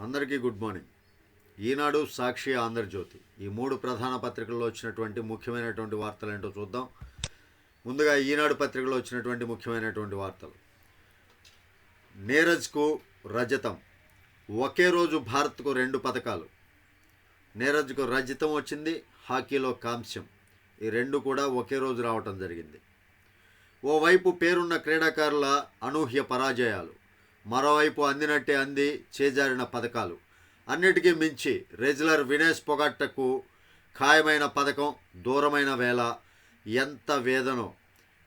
అందరికీ good morning. Eenadu Sakshi Andhra Jyothi. ఈ మూడు ప్రధాన పత్రికల్లో వచ్చినటువంటి ముఖ్యమైనటువంటి వార్తలు ఏంటో చూద్దాం. ముందుగా ఈనాడు పత్రికలో వచ్చినటువంటి ముఖ్యమైనటువంటి వార్తలు. నీరజ్కు రజతం. ఒకే రోజు భారత్కు రెండు పథకాలు. నీరజ్కు రజతం వచ్చింది హాకీలో కాంస్యం. ఈ రెండు కూడా ఒకే రోజు రావటం జరిగింది. ఓవైపు పేరున్న క్రీడాకారుల అనూహ్య పరాజయాలు. మరోవైపు అందినట్టే అంది చేజారిన పథకాలు. అన్నిటికీ మించి రెజ్లర్ వినేష్ పొగట్టకు ఖాయమైన పథకం దూరమైన వేళ. ఎంత వేదనో.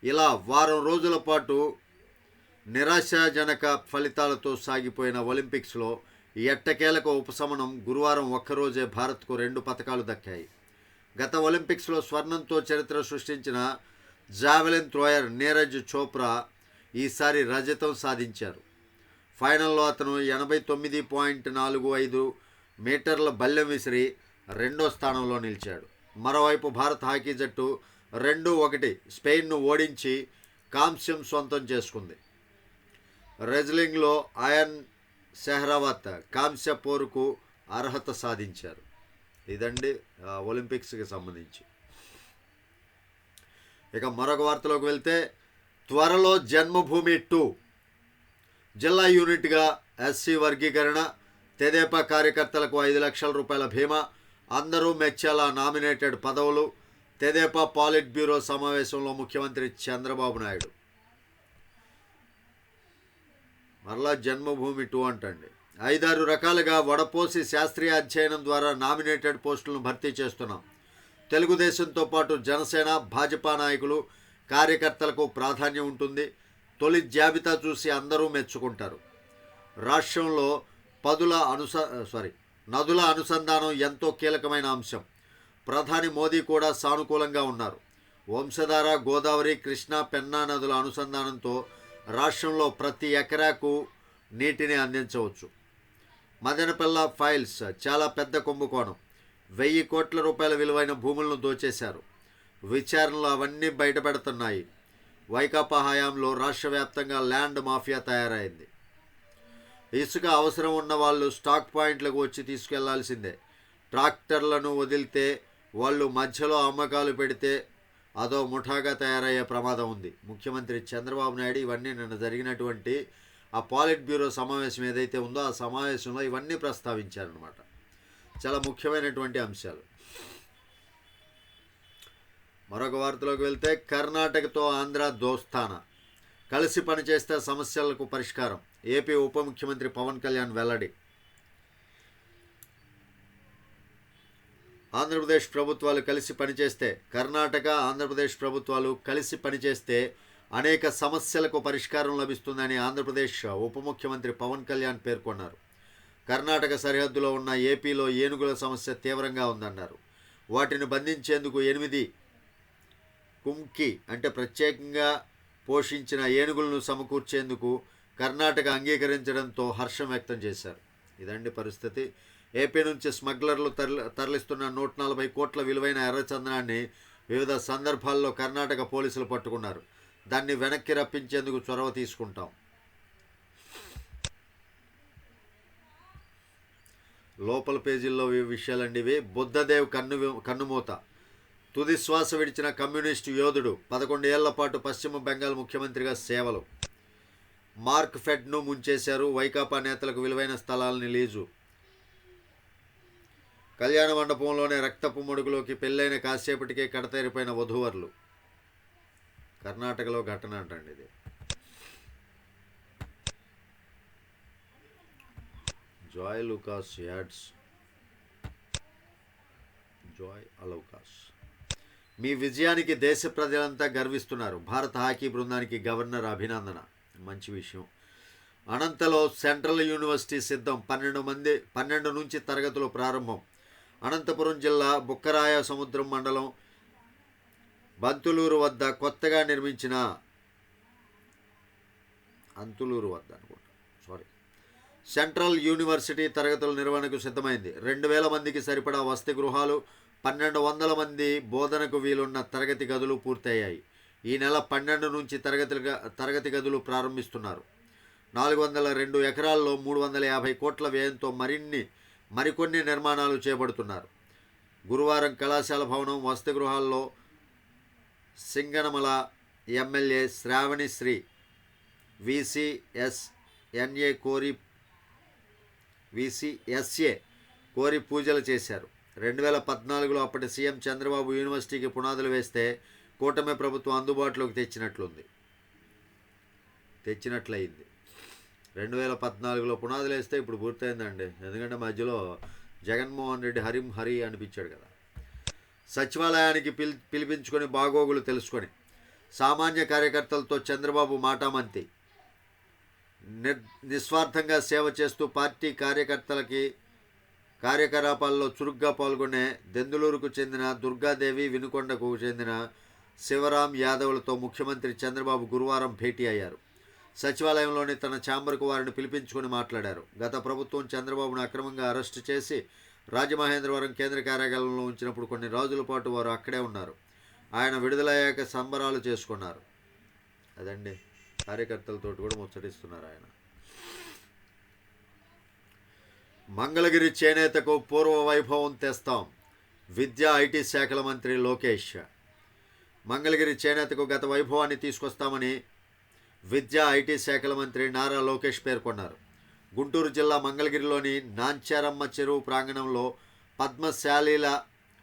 ఇలా వారం రోజుల పాటు నిరాశాజనక ఫలితాలతో సాగిపోయిన ఒలింపిక్స్లో ఎట్టకేలకు ఉపశమనం గురువారం ఒక్కరోజే భారత్కు రెండు పథకాలు దక్కాయి. గత ఒలింపిక్స్లో స్వర్ణంతో చరిత్ర సృష్టించిన జావెలిన్ థ్రోయర్ నీరజ్ చోప్రా ఈసారి రజతం సాధించారు. ఫైనల్లో అతను ఎనభై తొమ్మిది పాయింట్ నాలుగు ఐదు మీటర్ల బల్లెం విసిరి రెండో స్థానంలో నిలిచాడు. మరోవైపు భారత్ హాకీ జట్టు రెండు ఒకటి స్పెయిన్ను ఓడించి కాంస్యం సొంతం చేసుకుంది. రెజ్లింగ్లో ఆయన్ సెహ్రావత్ కాంస్య పోరుకు అర్హత సాధించారు. ఇదండి ఒలింపిక్స్కి సంబంధించి. ఇక మరొక వార్తలోకి వెళ్తే త్వరలో జన్మభూమి టూ జిల్లా యూనిట్గా ఎస్సీ వర్గీకరణ తెదేపా కార్యకర్తలకు ఐదు లక్షల రూపాయల భీమా అందరూ మెచ్చేలా నామినేటెడ్ పదవులు తెదేపా పాలిట్ బ్యూరో సమావేశంలో ముఖ్యమంత్రి చంద్రబాబు నాయుడు. మరలా జన్మభూమి టూ అంటండి. ఐదారు రకాలుగా వడపోసి శాస్త్రీయ అధ్యయనం ద్వారా నామినేటెడ్ పోస్టులను భర్తీ చేస్తున్నాం. తెలుగుదేశంతో పాటు జనసేన భాజపా నాయకులు కార్యకర్తలకు ప్రాధాన్యం ఉంటుంది. తొలి జాబితా చూసి అందరూ మెచ్చుకుంటారు. రాష్ట్రంలో పదుల అనుస సారీ నదుల అనుసంధానం ఎంతో కీలకమైన అంశం. ప్రధాని మోదీ కూడా సానుకూలంగా ఉన్నారు. వంశధార గోదావరి కృష్ణా పెన్నా నదుల అనుసంధానంతో రాష్ట్రంలో ప్రతి ఎకరాకు నీటిని అందించవచ్చు. మదనపల్ల ఫైల్స్ చాలా పెద్ద కుంభకోణం వెయ్యి కోట్ల రూపాయల విలువైన భూములను దోచేశారు. విచారణలు అవన్నీ బయటపెడుతున్నాయి. వైకాపా హయాంలో రాష్ట్ర వ్యాప్తంగా ల్యాండ్ మాఫియా తయారైంది. ఇసుక అవసరం ఉన్న వాళ్ళు స్టాక్ పాయింట్లకు వచ్చి తీసుకెళ్ళాల్సిందే. ట్రాక్టర్లను వదిలితే వాళ్ళు మధ్యలో అమ్మకాలు పెడితే అదో ముఠాగా తయారయ్యే ప్రమాదం ఉంది. ముఖ్యమంత్రి చంద్రబాబు నాయుడు ఇవన్నీ నిన్న జరిగినటువంటి ఆ పాలిట్ బ్యూరో సమావేశం ఏదైతే ఉందో ఆ సమావేశంలో ఇవన్నీ ప్రస్తావించారనమాట చాలా ముఖ్యమైనటువంటి అంశాలు. మరొక వార్తలోకి వెళ్తే కర్ణాటకతో ఆంధ్ర దోస్తాన. కలిసి పనిచేస్తే సమస్యలకు పరిష్కారం. ఏపీ ఉప ముఖ్యమంత్రి పవన్ కళ్యాణ్ వెల్లడి. ఆంధ్రప్రదేశ్ ప్రభుత్వాలు కలిసి పనిచేస్తే కర్ణాటక ఆంధ్రప్రదేశ్ ప్రభుత్వాలు కలిసి పనిచేస్తే అనేక సమస్యలకు పరిష్కారం లభిస్తుందని ఆంధ్రప్రదేశ్ ఉప ముఖ్యమంత్రి పవన్ కళ్యాణ్ పేర్కొన్నారు. కర్ణాటక సరిహద్దులో ఉన్న ఏపీలో ఏనుగుల సమస్య తీవ్రంగా ఉందన్నారు. వాటిని బంధించేందుకు ఎనిమిది కుంకి అంటే ప్రత్యేకంగా పోషించిన ఏనుగులను సమకూర్చేందుకు కర్ణాటక అంగీకరించడంతో హర్షం వ్యక్తం చేశారు. ఇదండి పరిస్థితి. ఏపీ నుంచి స్మగ్లర్లు తరలి తరలిస్తున్న నూట నలభై కోట్ల విలువైన ఎర్రచందనాన్ని వివిధ సందర్భాల్లో కర్ణాటక పోలీసులు పట్టుకున్నారు. దాన్ని వెనక్కి రప్పించేందుకు చొరవ తీసుకుంటాం. లోపల పేజీల్లో విషయాలండి ఇవి. బుద్ధదేవ్ కన్ను కన్నుమూత. తుది శ్వాస విడిచిన కమ్యూనిస్టు యోధుడు పదకొండు ఏళ్ళ పాటు పశ్చిమ బెంగాల్ ముఖ్యమంత్రిగా సేవలు. మార్క్ ఫెడ్ను ముంచేశారు. వైకాపా నేతలకు విలువైన స్థలాలని లీజు. కళ్యాణ మండపంలోనే రక్తపు మడుగులోకి పెళ్ళైన కాసేపటికే కడతేరిపోయిన వధూవరులు. కర్ణాటకలో ఘటన అంటండి ఇది. జాయ్ లూకాస్ యాడ్స్. జాయ్ అలౌకాస్. మీ విజయానికి దేశ ప్రజలంతా గర్విస్తున్నారు. భారత హాకీ బృందానికి గవర్నర్ అభినందన. మంచి విషయం. అనంతలో సెంట్రల్ యూనివర్సిటీ సిద్ధం. పన్నెండు మంది పన్నెండు నుంచి తరగతులు ప్రారంభం. అనంతపురం జిల్లా బుక్కరాయ సముద్రం మండలం బంతులూరు వద్ద కొత్తగా నిర్మించిన అంతులూరు వద్ద అనుకుంటా. సారీ సెంట్రల్ యూనివర్సిటీ తరగతుల నిర్వహణకు సిద్ధమైంది. రెండు వేల మందికి సరిపడా వసతి గృహాలు పన్నెండు వందల మంది బోధనకు వీలున్న తరగతి గదులు పూర్తయ్యాయి. ఈ నెల పన్నెండు నుంచి తరగతి తరగతి గదులు ప్రారంభిస్తున్నారు. నాలుగు వందల రెండు ఎకరాల్లో మూడు వందల యాభై కోట్ల వ్యయంతో మరిన్ని మరికొన్ని నిర్మాణాలు చేపడుతున్నారు. గురువారం కళాశాల భవనం వసతి గృహాల్లో సింగనమల ఎమ్మెల్యే శ్రావణి శ్రీ విసిఎస్ ఎన్ఏ కోరి విసిఎస్ఏ కోరి పూజలు చేశారు. రెండు వేల పద్నాలుగులో అప్పటి సీఎం చంద్రబాబు యూనివర్సిటీకి పునాదులు వేస్తే కూటమి ప్రభుత్వం అందుబాటులోకి తెచ్చినట్లుంది. తెచ్చినట్లయింది. రెండు వేల పద్నాలుగులో పునాదులు వేస్తే ఇప్పుడు పూర్తయిందండి. ఎందుకంటే మధ్యలో జగన్మోహన్ రెడ్డి హరిం హరి అనిపించాడు కదా. సచివాలయానికి పిలి పిలిపించుకొని బాగోగులు తెలుసుకొని సామాన్య కార్యకర్తలతో చంద్రబాబు మాటామంతి. నిర్ నిస్వార్థంగా సేవ చేస్తూ పార్టీ కార్యకర్తలకి కార్యకలాపాల్లో చురుగ్గా పాల్గొనే దెందులూరుకు చెందిన దుర్గాదేవి వినుకొండకు చెందిన శివరాం యాదవ్లతో ముఖ్యమంత్రి చంద్రబాబు గురువారం భేటీ అయ్యారు. సచివాలయంలోని తన ఛాంబర్కు వారిని పిలిపించుకుని మాట్లాడారు. గత ప్రభుత్వం చంద్రబాబును అక్రమంగా అరెస్టు చేసి రాజమహేంద్రవరం కేంద్ర కార్యాలయంలో ఉంచినప్పుడు కొన్ని రోజుల పాటు వారు అక్కడే ఉన్నారు. ఆయన విడుదలయ్యాక సంబరాలు చేసుకున్నారు. అదండి కార్యకర్తలతో కూడా ముచ్చటిస్తున్నారు ఆయన. మంగళగిరి చేనేతకు పూర్వ వైభవం తెస్తాం. విద్యా ఐటీ శాఖల మంత్రి లోకేష్. మంగళగిరి చేనేతకు గత వైభవాన్ని తీసుకొస్తామని విద్యా ఐటీ శాఖల మంత్రి నారా లోకేష్ పేర్కొన్నారు. గుంటూరు జిల్లా మంగళగిరిలోని నాంచారమ్మ చెరువు ప్రాంగణంలో పద్మశాలీల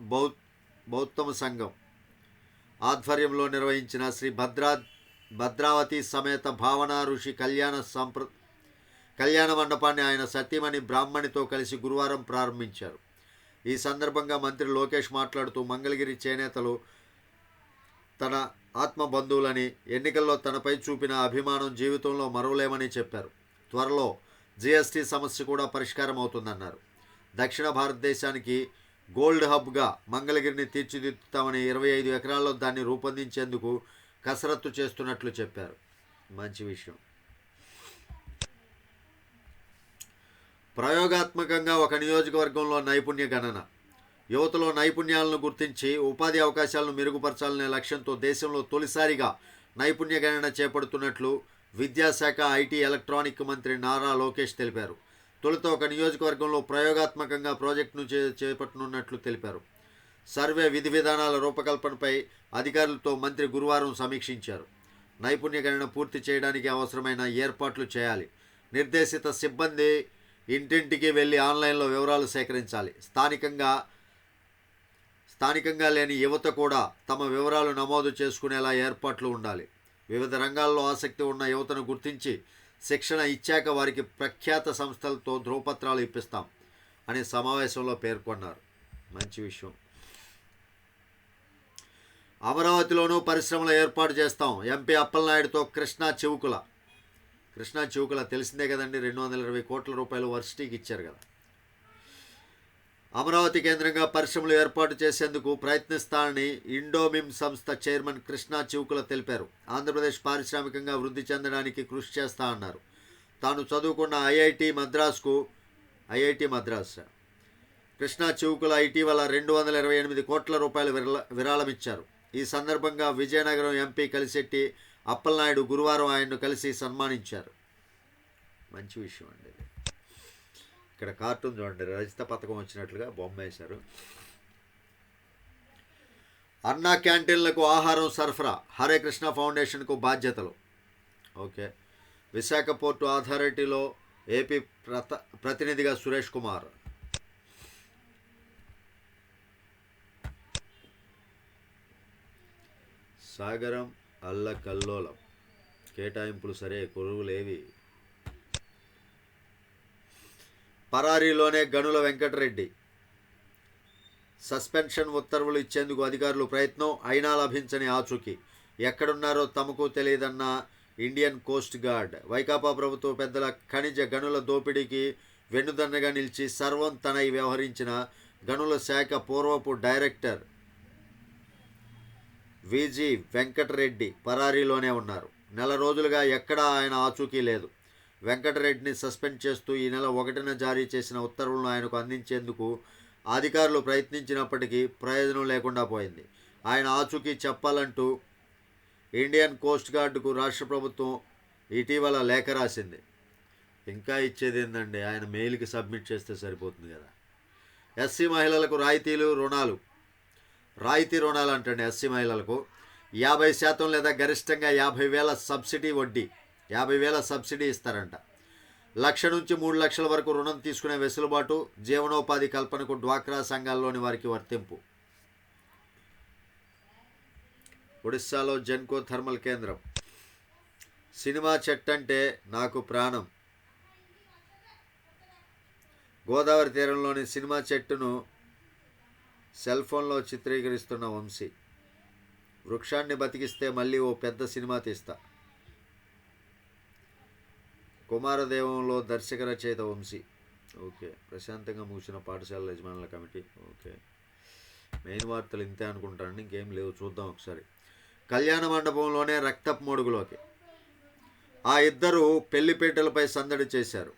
బౌ బౌద్ధమ సంఘం ఆధ్వర్యంలో నిర్వహించిన శ్రీ భద్రా భద్రావతి సమేత భావన ఋషి కళ్యాణ సంప్ర కళ్యాణ మండపాన్ని ఆయన సత్యమణి బ్రాహ్మణితో కలిసి గురువారం ప్రారంభించారు. ఈ సందర్భంగా మంత్రి లోకేష్ మాట్లాడుతూ మంగళగిరి చేనేతలు తన ఆత్మ బంధువులని ఎన్నికల్లో తనపై చూపిన అభిమానం జీవితంలో మరవలేమని చెప్పారు. త్వరలో జీఎస్టీ సమస్య కూడా పరిష్కారం అవుతుందన్నారు దక్షిణ భారతదేశానికి గోల్డ్ హబ్గా మంగళగిరిని తీర్చిదిద్దుతామని ఇరవై ఐదు ఎకరాల్లో దాన్ని రూపొందించేందుకు కసరత్తు చేస్తున్నట్లు చెప్పారు. మంచి విషయం. ప్రయోగాత్మకంగా ఒక నియోజకవర్గంలో నైపుణ్య గణన యువతలో నైపుణ్యాలను గుర్తించి ఉపాధి అవకాశాలను మెరుగుపరచాలనే లక్ష్యంతో దేశంలో తొలిసారిగా నైపుణ్య గణన చేపడుతున్నట్లు విద్యాశాఖ ఐటీ ఎలక్ట్రానిక్ మంత్రి నారా లోకేష్ తెలిపారు. తొలుత ఒక నియోజకవర్గంలో ప్రయోగాత్మకంగా ప్రాజెక్టును చే చేపట్టనున్నట్లు తెలిపారు. సర్వే విధి విధానాల రూపకల్పనపై అధికారులతో మంత్రి గురువారం సమీక్షించారు. నైపుణ్య గణన పూర్తి చేయడానికి అవసరమైన ఏర్పాట్లు చేయాలి. నిర్దేశిత సిబ్బంది ఇంటింటికి వెళ్ళి ఆన్లైన్లో వివరాలు సేకరించాలి. స్థానికంగా స్థానికంగా లేని యువత కూడా తమ వివరాలు నమోదు చేసుకునేలా ఏర్పాట్లు ఉండాలి. వివిధ రంగాల్లో ఆసక్తి ఉన్న యువతను గుర్తించి శిక్షణ ఇచ్చాక వారికి ప్రఖ్యాత సంస్థలతో ధ్రువపత్రాలు ఇప్పిస్తాం అని సమావేశంలో పేర్కొన్నారు. మంచి విషయం. అమరావతిలోనూ పరిశ్రమలు ఏర్పాటు చేస్తాం. ఎంపీ అప్పలనాయుడుతో కృష్ణా చివుకుల కృష్ణా చివుకుల తెలిసిందే కదండి రెండు వందల ఇరవై కోట్ల రూపాయలు వర్సిటీకి ఇచ్చారు కదా. అమరావతి కేంద్రంగా పరిశ్రమలు ఏర్పాటు చేసేందుకు ప్రయత్నిస్తానని ఇండోమిమ్ సంస్థ చైర్మన్ కృష్ణా చివుకుల తెలిపారు. ఆంధ్రప్రదేశ్ పారిశ్రామికంగా వృద్ధి చెందడానికి కృషి చేస్తా అన్నారు. తాను చదువుకున్న ఐఐటి మద్రాస్కు ఐఐటి మద్రాస్. కృష్ణా చివుకుల ఇటీవల రెండు వందల ఇరవై ఎనిమిది కోట్ల రూపాయలు విరల విరాళమిచ్చారు ఈ సందర్భంగా విజయనగరం ఎంపీ కలిశెట్టి అప్పలనాయుడు గురువారం ఆయన్ను కలిసి సన్మానించారు. మంచి విషయం అండి ఇక్కడ కార్టూన్ చూడండి రజిత పథకం వచ్చినట్లుగా బొమ్మ వేశారు. అన్నా క్యాంటీన్లకు ఆహారం సరఫరా హరే కృష్ణ ఫౌండేషన్కు బాధ్యతలు. ఓకే. విశాఖ పోర్టు అథారిటీలో ఏపీ ప్రత ప్రతినిధిగా సురేష్ కుమార్. సాగరం అల్లకల్లోలం. కేటాయింపులు సరే కొలువులేవి పరారీలోనే గనుల వెంకటరెడ్డి. సస్పెన్షన్ ఉత్తర్వులు ఇచ్చేందుకు అధికారులు ప్రయత్నం అయినా లభించని ఆచూకీ. ఎక్కడున్నారో తమకు తెలియదన్న ఇండియన్ కోస్ట్ గార్డ్. వైకాపా ప్రభుత్వ పెద్దల ఖనిజ గనుల దోపిడీకి వెన్నుదన్నగా నిలిచి సర్వం తనై వ్యవహరించిన గనుల శాఖ పూర్వపు డైరెక్టర్ విజి వెంకటరెడ్డి పరారీలోనే ఉన్నారు. నెల రోజులుగా ఎక్కడా ఆయన ఆచూకీ లేదు. వెంకటరెడ్డిని సస్పెండ్ చేస్తూ ఈ నెల ఒకటిన జారీ చేసిన ఉత్తర్వులను ఆయనకు అందించేందుకు అధికారులు ప్రయత్నించినప్పటికీ ప్రయోజనం లేకుండా పోయింది. ఆయన ఆచూకీ చెప్పాలంటూ ఇండియన్ కోస్ట్ గార్డుకు రాష్ట్ర ప్రభుత్వం ఇటీవల లేఖ రాసింది. ఇంకా ఇచ్చేది ఏంటండి ఆయన మెయిల్కి సబ్మిట్ చేస్తే సరిపోతుంది కదా. ఎస్సీ మహిళలకు రాయితీలు రుణాలు. రాయితీ రుణాలు అంటండి ఎస్సీ మహిళలకు. యాభై శాతం లేదా గరిష్టంగా యాభై వేల సబ్సిడీ వడ్డీ. యాభై వేల సబ్సిడీ ఇస్తారంట. లక్ష నుంచి మూడు లక్షల వరకు రుణం తీసుకునే వెసులుబాటు జీవనోపాధి కల్పనకు డ్వాక్రా సంఘాల్లోని వారికి వర్తింపు. ఒడిస్సాలో జెన్కో థర్మల్ కేంద్రం. సినిమా చెట్టంటే నాకు ప్రాణం. గోదావరి తీరంలోని సినిమా చెట్టును సెల్ ఫోన్లో చిత్రీకరిస్తున్న వంశీ. వృక్షాన్ని బతికిస్తే మళ్ళీ ఓ పెద్ద సినిమా తీస్తా. కుమారదేవంలో దర్శక రచయిత వంశీ. ఓకే ప్రశాంతంగా ముగిసిన పాఠశాల యజమానుల కమిటీ. ఓకే. మెయిన్ వార్తలు ఇంతే అనుకుంటానండి ఇంకేం లేవు చూద్దాం ఒకసారి. కళ్యాణ మండపంలోనే రక్తపు మడుగులోకి. ఆ ఇద్దరు పెళ్ళిపీటలపై సందడి చేశారు.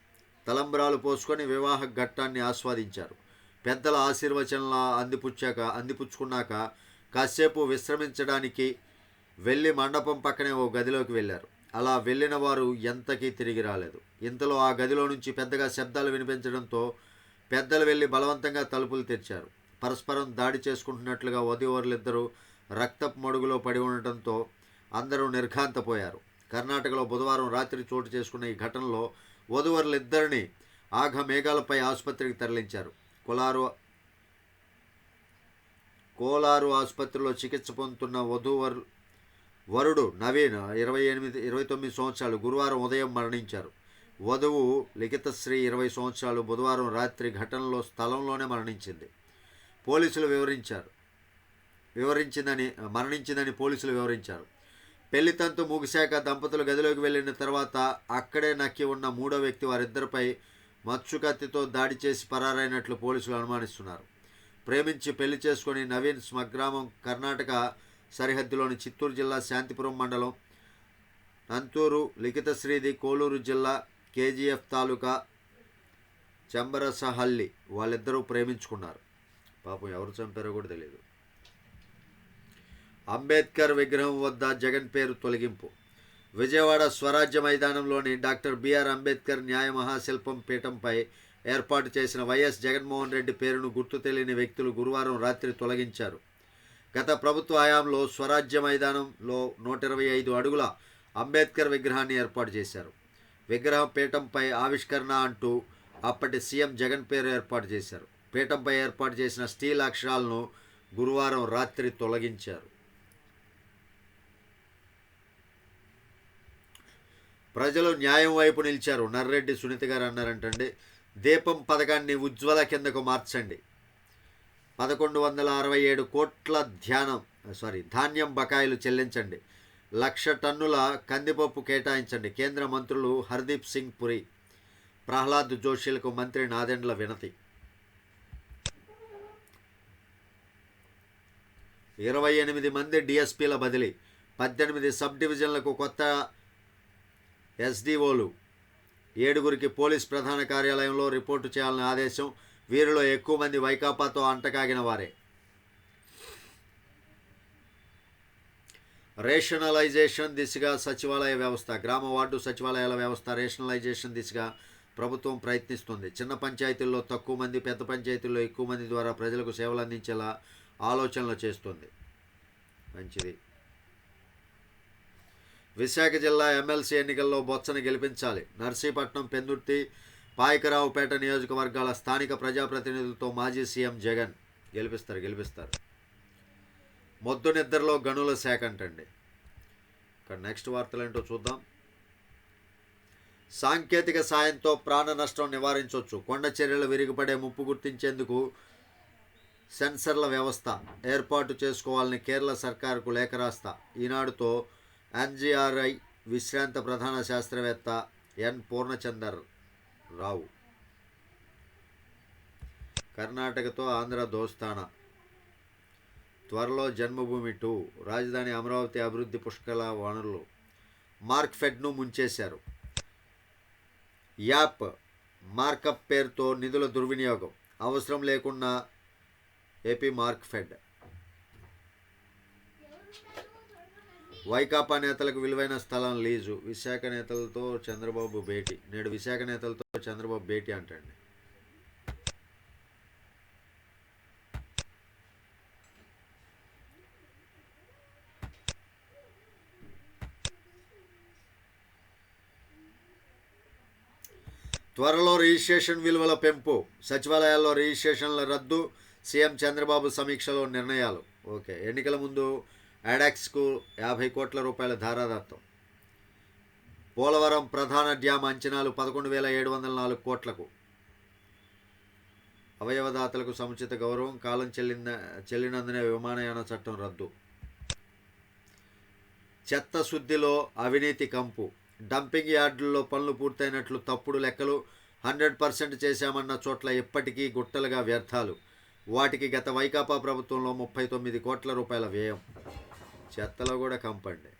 తలంబ్రాలు పోసుకొని వివాహ ఘట్టాన్ని ఆస్వాదించారు. పెద్దల ఆశీర్వచనల అందిపుచ్చాక అందిపుచ్చుకున్నాక కాసేపు విశ్రమించడానికి వెళ్ళి మండపం పక్కనే ఓ గదిలోకి వెళ్ళారు. అలా వెళ్ళిన వారు ఎంతకీ తిరిగి రాలేదు. ఇంతలో ఆ గదిలో నుంచి పెద్దగా శబ్దాలు వినిపించడంతో పెద్దలు వెళ్ళి బలవంతంగా తలుపులు తెరిచారు. పరస్పరం దాడి చేసుకుంటున్నట్లుగా వధువరులిద్దరూ రక్తపు మడుగులో పడి ఉండటంతో అందరూ నిర్ఘాంతపోయారు. కర్ణాటకలో బుధవారం రాత్రి చోటు చేసుకున్న ఈ ఘటనలో వధువరులిద్దరిని ఆఘ మేఘాలపై ఆసుపత్రికి తరలించారు. కొలారు కోలారు ఆసుపత్రిలో చికిత్స పొందుతున్న వధూవరు వరుడు నవీన్ ఇరవై ఎనిమిది ఇరవై తొమ్మిది సంవత్సరాలు గురువారం ఉదయం మరణించారు. వధువు లిఖితశ్రీ ఇరవై సంవత్సరాలు బుధవారం రాత్రి ఘటనలో స్థలంలోనే మరణించింది. పోలీసులు వివరించారు. వివరించిందని మరణించిందని పోలీసులు వివరించారు. పెళ్ళి తంతు ముగిశాక దంపతులు గదిలోకి వెళ్ళిన తర్వాత అక్కడే నక్కి ఉన్న మూడో వ్యక్తి వారిద్దరిపై మచ్చు కత్తితో దాడి చేసి పరారైనట్లు పోలీసులు అనుమానిస్తున్నారు. ప్రేమించి పెళ్ళి చేసుకుని నవీన్ స్వగ్రామం కర్ణాటక సరిహద్దులోని చిత్తూరు జిల్లా శాంతిపురం మండలం నంతూరు లిఖితశ్రీది కోలూరు జిల్లా కేజీఎఫ్ తాలూకా చెంబరసహల్లి వాళ్ళిద్దరూ ప్రేమించుకున్నారు. పాపం ఎవరు చంపారో కూడా తెలియదు అంబేద్కర్ విగ్రహం వద్ద జగన్ పేరు తొలగింపు. విజయవాడ స్వరాజ్య మైదానంలోని డాక్టర్ బిఆర్ అంబేద్కర్ న్యాయ మహాశిల్పం పీఠంపై ఏర్పాటు చేసిన వైఎస్ జగన్మోహన్ రెడ్డి పేరును గుర్తు తెలియని వ్యక్తులు గురువారం రాత్రి తొలగించారు. గత ప్రభుత్వ హయాంలో స్వరాజ్య మైదానంలో నూట ఇరవై ఐదు అడుగుల అంబేద్కర్ విగ్రహాన్ని ఏర్పాటు చేశారు. విగ్రహం పీఠంపై ఆవిష్కరణ అంటూ అప్పటి సీఎం జగన్ పేరు ఏర్పాటు చేశారు. పీఠంపై ఏర్పాటు చేసిన స్టీల్ అక్షరాలను గురువారం రాత్రి తొలగించారు. ప్రజలు న్యాయం వైపు నిలిచారు. నర్రెడ్డి సునీత గారు అన్నారంటండి దీపం పథకాన్ని ఉజ్వల కిందకు మార్చండి. పదకొండు వందల అరవై ఏడు కోట్ల ధ్యానం సారీ ధాన్యం బకాయిలు చెల్లించండి. లక్ష టన్నుల కందిపప్పు కేటాయించండి. కేంద్ర మంత్రులు హర్దీప్ సింగ్ పురి ప్రహ్లాద్ జోషిలకు మంత్రి నాదెండ్ల వినతి. ఇరవై ఎనిమిది మంది డిఎస్పీల బదిలీ పద్దెనిమిది సబ్ డివిజన్లకు కొత్త ఎస్డిఓలు. ఏడుగురికి పోలీస్ ప్రధాన కార్యాలయంలో రిపోర్టు చేయాలని ఆదేశం వీరిలో ఎక్కువ మంది వైకాపాతో అంటకాగిన వారే. రేషనలైజేషన్ దిశగా సచివాలయ వ్యవస్థ గ్రామ వార్డు సచివాలయాల వ్యవస్థ రేషనలైజేషన్ దిశగా ప్రభుత్వం ప్రయత్నిస్తుంది. చిన్న పంచాయతీల్లో తక్కువ మంది పెద్ద పంచాయతీల్లో ఎక్కువ మంది ద్వారా ప్రజలకు సేవలు అందించేలా ఆలోచనలు చేస్తుంది. మంచిది. విశాఖ జిల్లా ఎమ్మెల్సీ ఎన్నికల్లో బొత్సను గెలిపించాలి. నర్సీపట్నం పెందుర్తి పాయకరావుపేట నియోజకవర్గాల స్థానిక ప్రజాప్రతినిధులతో మాజీ సీఎం జగన్ గెలిపిస్తారు గెలిపిస్తారు. మొద్దు నిద్రలో గనుల శాఖ అంటండి. ఇక్కడ నెక్స్ట్ వార్తలు ఏంటో చూద్దాం. సాంకేతిక సాయంతో ప్రాణ నష్టం నివారించవచ్చు కొండ చర్యలు విరిగిపడే ముప్పు గుర్తించేందుకు సెన్సర్ల వ్యవస్థ ఏర్పాటు చేసుకోవాలని కేరళ సర్కారుకు లేఖ రాస్తా. ఈనాడుతో ఎన్జిఆర్ఐ విశ్రాంత ప్రధాన శాస్త్రవేత్త ఎన్. పూర్ణచందర్ రావు. కర్ణాటకతో ఆంధ్ర దోస్తానా. త్వరలో జన్మభూమి టూ. రాజధాని అమరావతి అభివృద్ధి పుష్కల వనరులు. మార్క్ ఫెడ్ను ముంచేశారు. యాప్ మార్కప్ పేరుతో నిధుల దుర్వినియోగం. అవసరం లేకుండా ఏపీ మార్క్ ఫెడ్. వైకాపా నేతలకు విలువైన స్థలం లీజు. విశాఖ నేతలతో చంద్రబాబు భేటీ. నేడు విశాఖ నేతలతో చంద్రబాబు భేటీ అంటండి. త్వరలో రిజిస్ట్రేషన్ విలువల పెంపు. సచివాలయాల్లో రిజిస్ట్రేషన్ల రద్దు. సీఎం చంద్రబాబు సమీక్షలో నిర్ణయాలు. ఓకే. ఎన్నికల ముందు యాడాక్స్కు యాభై కోట్ల రూపాయల ధారాదత్తం. పోలవరం ప్రధాన డ్యామ్ అంచనాలు పదకొండు వేల ఏడు వందల నాలుగు కోట్లకు. అవయవదాతలకు సముచిత గౌరవం కాలం చెల్లిన చెల్లినందునే విమానయాన చట్టం రద్దు. చెత్త శుద్ధిలో అవినీతి కంపు. డంపింగ్ యార్డుల్లో పనులు పూర్తయినట్లు తప్పుడు లెక్కలు హండ్రెడ్ పర్సెంట్ చేశామన్న చోట్ల ఇప్పటికీ గుట్టలుగా వ్యర్థాలు. వాటికి గత వైకాపా ప్రభుత్వంలో ముప్పై తొమ్మిది కోట్ల రూపాయల వ్యయం. చెత్తలో కూడా కంపండి.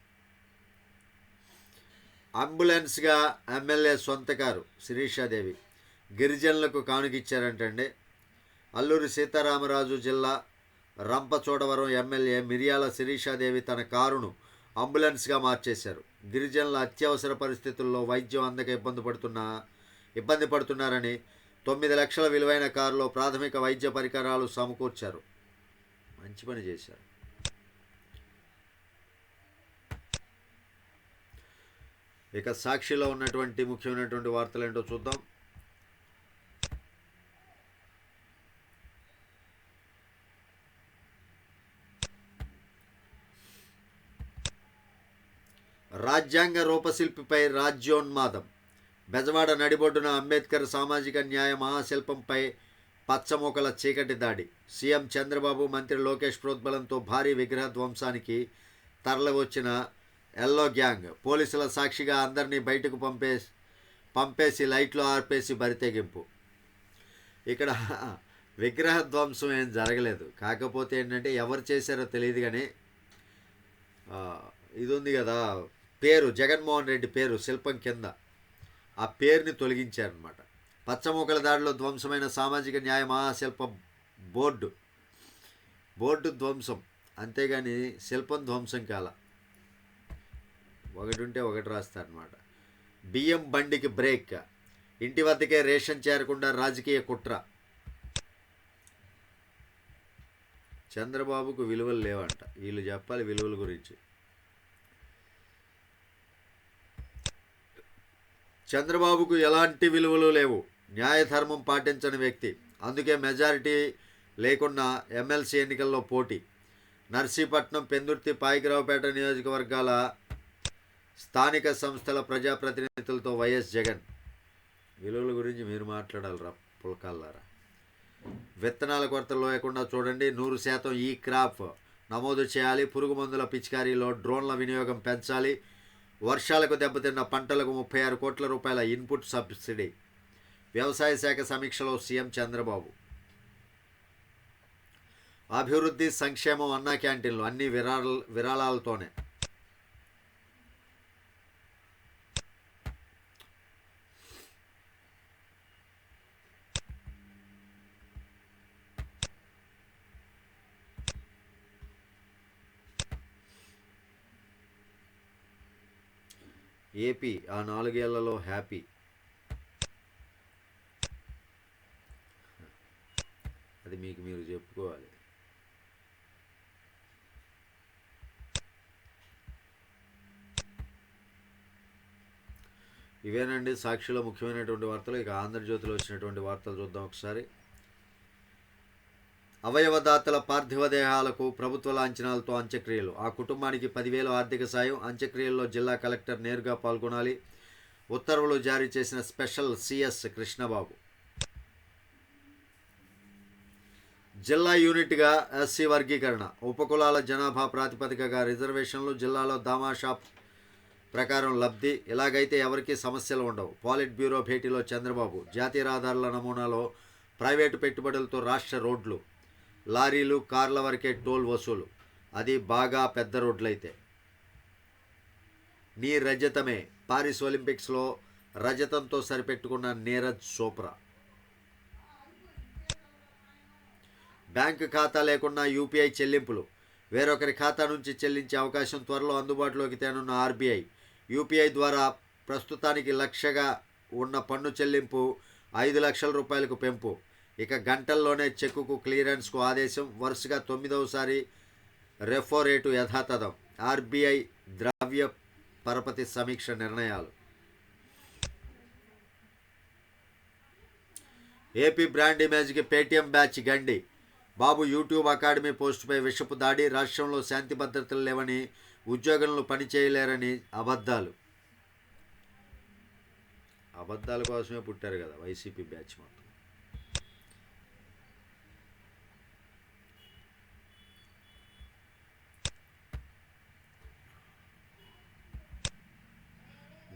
అంబులెన్స్గా ఎమ్మెల్యే సొంత కారు శిరీషాదేవి గిరిజనులకు కానుకిచ్చారంటండి. అల్లూరి సీతారామరాజు జిల్లా రంపచోడవరం ఎమ్మెల్యే మిరియాల శిరీషాదేవి తన కారును అంబులెన్స్గా మార్చేశారు. గిరిజనుల అత్యవసర పరిస్థితుల్లో వైద్యం అందక ఇబ్బంది పడుతున్న ఇబ్బంది పడుతున్నారని తొమ్మిది లక్షల విలువైన కారులో ప్రాథమిక వైద్య పరికరాలు సమకూర్చారు. మంచి పని చేశారు. ఇక సాక్షిలో ఉన్నటువంటి ముఖ్యమైనటువంటి వార్తలు ఏంటో చూద్దాం. రాజ్యాంగ రూపశిల్పిపై రాజ్యోన్మాదం. బెజవాడ నడిబొడ్డున అంబేద్కర్ సామాజిక న్యాయ మహాశిల్పంపై పచ్చమొకల చీకటి దాడి. సీఎం చంద్రబాబు మంత్రి లోకేష్ ప్రోద్బలంతో భారీ విగ్రహ ధ్వంసానికి తరలివచ్చిన ఎల్లో గ్యాంగ్. పోలీసుల సాక్షిగా అందరినీ బయటకు పంపే పంపేసి లైట్లు ఆర్పేసి బరితెగింపు. ఇక్కడ విగ్రహ ధ్వంసం ఏం జరగలేదు. కాకపోతే ఏంటంటే ఎవరు చేశారో తెలియదు కానీ ఇది ఉంది కదా పేరు జగన్మోహన్ రెడ్డి పేరు శిల్పం కింద. ఆ పేరుని తొలగించారనమాట పచ్చమొక్కల దాడిలో ధ్వంసమైన సామాజిక న్యాయ మహాశిల్ప బోర్డు. బోర్డు ధ్వంసం. అంతేగాని శిల్పం ధ్వంసం కాల. ఒకటి ఉంటే ఒకటి రాస్తారనమాట బియ్యం బండికి బ్రేక్. ఇంటి వద్దకే రేషన్ చేరకుండా రాజకీయ కుట్ర. చంద్రబాబుకు విలువలు లేవంట. వీళ్ళు చెప్పాలి విలువల గురించి. చంద్రబాబుకు ఎలాంటి విలువలు లేవు. న్యాయధర్మం పాటించని వ్యక్తి. అందుకే మెజారిటీ లేకున్నా ఎమ్మెల్సీ ఎన్నికల్లో పోటీ. నర్సీపట్నం పెందుర్తి పాయికరావుపేట నియోజకవర్గాల స్థానిక సంస్థల ప్రజాప్రతినిధులతో వైఎస్ జగన్. విలువల గురించి మీరు మాట్లాడాలరా పుల్కాల్లారా. విత్తనాల కొరత లేకుండా చూడండి నూరు శాతం ఈ క్రాప్ నమోదు చేయాలి పురుగు మందుల పిచికారీలో డ్రోన్ల వినియోగం పెంచాలి వర్షాలకు దెబ్బతిన్న పంటలకు ముప్పై ఆరు కోట్ల రూపాయల ఇన్పుట్ సబ్సిడీ. వ్యవసాయ శాఖ సమీక్షలో సీఎం చంద్రబాబు. అభివృద్ధి సంక్షేమం అన్నా క్యాంటీన్లు అన్ని విరాళ విరాళాలతోనే. ఏపీ ఆ నాలుగేళ్ళలో హ్యాపీ. అది మీకు మీరు చెప్పుకోవాలి. ఇవేనండి సాక్షిలో ముఖ్యమైనటువంటి వార్తలు. ఇక ఆంధ్రజ్యోతిలో వచ్చినటువంటి వార్తలు చూద్దాం ఒకసారి. అవయవదాతల పార్థివదేహాలకు ప్రభుత్వ లాంఛనాలతో అంత్యక్రియలు. ఆ కుటుంబానికి పదివేల ఆర్థిక సాయం అంత్యక్రియల్లో జిల్లా కలెక్టర్ నేరుగా పాల్గొనాలి. ఉత్తర్వులు జారీ చేసిన స్పెషల్ సిఎస్ కృష్ణబాబు. జిల్లా యూనిట్గా ఎస్సీ వర్గీకరణ. ఉపకులాల జనాభా ప్రాతిపదికగా రిజర్వేషన్లు జిల్లాలో దామాషాప్ ప్రకారం లబ్ధి. ఇలాగైతే ఎవరికీ సమస్యలు ఉండవు. పాలిట్ బ్యూరో భేటీలో చంద్రబాబు. జాతీయ రహదారుల నమూనాలో ప్రైవేటు పెట్టుబడులతో రాష్ట్ర రోడ్లు. లారీలు కార్ల వరకే టోల్ వసూలు. అది బాగా పెద్ద రోడ్లైతే. నీ రజతమే. పారిస్ ఒలింపిక్స్లో రజతంతో సరిపెట్టుకున్న నీరజ్ చోప్రా. బ్యాంకు ఖాతా లేకుండా యూపీఐ చెల్లింపులు. వేరొకరి ఖాతా నుంచి చెల్లించే అవకాశం త్వరలో అందుబాటులోకి తేనున్న ఆర్బీఐ. యూపీఐ ద్వారా ప్రస్తుతానికి లక్షగా ఉన్న పన్ను చెల్లింపు ఐదు లక్షల రూపాయలకు పెంపు. ఇక గంటల్లోనే చెక్కుకు క్లియరెన్స్కు ఆదేశం. వరుసగా తొమ్మిదవసారి రెఫో రేటు యథాతథం. ఆర్బీఐ ద్రవ్య పరపతి సమీక్ష నిర్ణయాలు. ఏపీ బ్రాండ్ ఇమేజ్కి పేటీఎం బ్యాచ్ గండి. బాబు యూట్యూబ్ అకాడమీ పోస్టుపై విషపు దాడి. రాష్ట్రంలో శాంతి భద్రతలు లేవని ఉద్యోగులను పనిచేయలేరని అబద్ధాలు. అబద్ధాల కోసమే పుట్టారు కదా వైసీపీ బ్యాచ్ మొత్తం.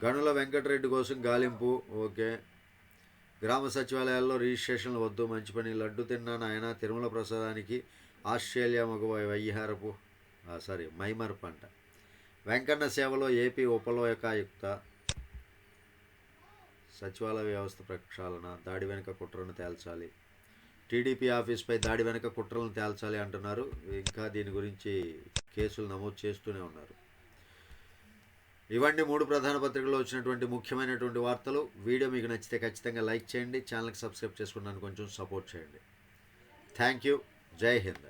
గనుల వెంకటరెడ్డి కోసం గాలింపు ఓకే. గ్రామ సచివాలయాల్లో రిజిస్ట్రేషన్లు వద్దు మంచి పని లడ్డు తిన్నాను ఆయన తిరుమల ప్రసాదానికి ఆస్ట్రేలియా మగ వయ్యహారపు సారీ మైమర్పు అంట వెంకన్న సేవలో ఏపీ ఉపలోకాయుక్త సచివాలయ వ్యవస్థ ప్రక్షాళన దాడి వెనుక కుట్రను తేల్చాలి. టీడీపీ ఆఫీస్పై దాడి వెనుక కుట్రలను తేల్చాలి అంటున్నారు. ఇంకా దీని గురించి కేసులు నమోదు చేస్తూనే ఉన్నారు. ఇవన్నీ మూడు ప్రధాన పత్రికల్లో వచ్చినటువంటి ముఖ్యమైనటువంటి వార్తలు. వీడియో మీకు నచ్చితే ఖచ్చితంగా లైక్ చేయండి. ఛానల్కి సబ్స్క్రైబ్ చేసుకున్నాను కొంచెం సపోర్ట్ చేయండి. Thank you. జై హింద్.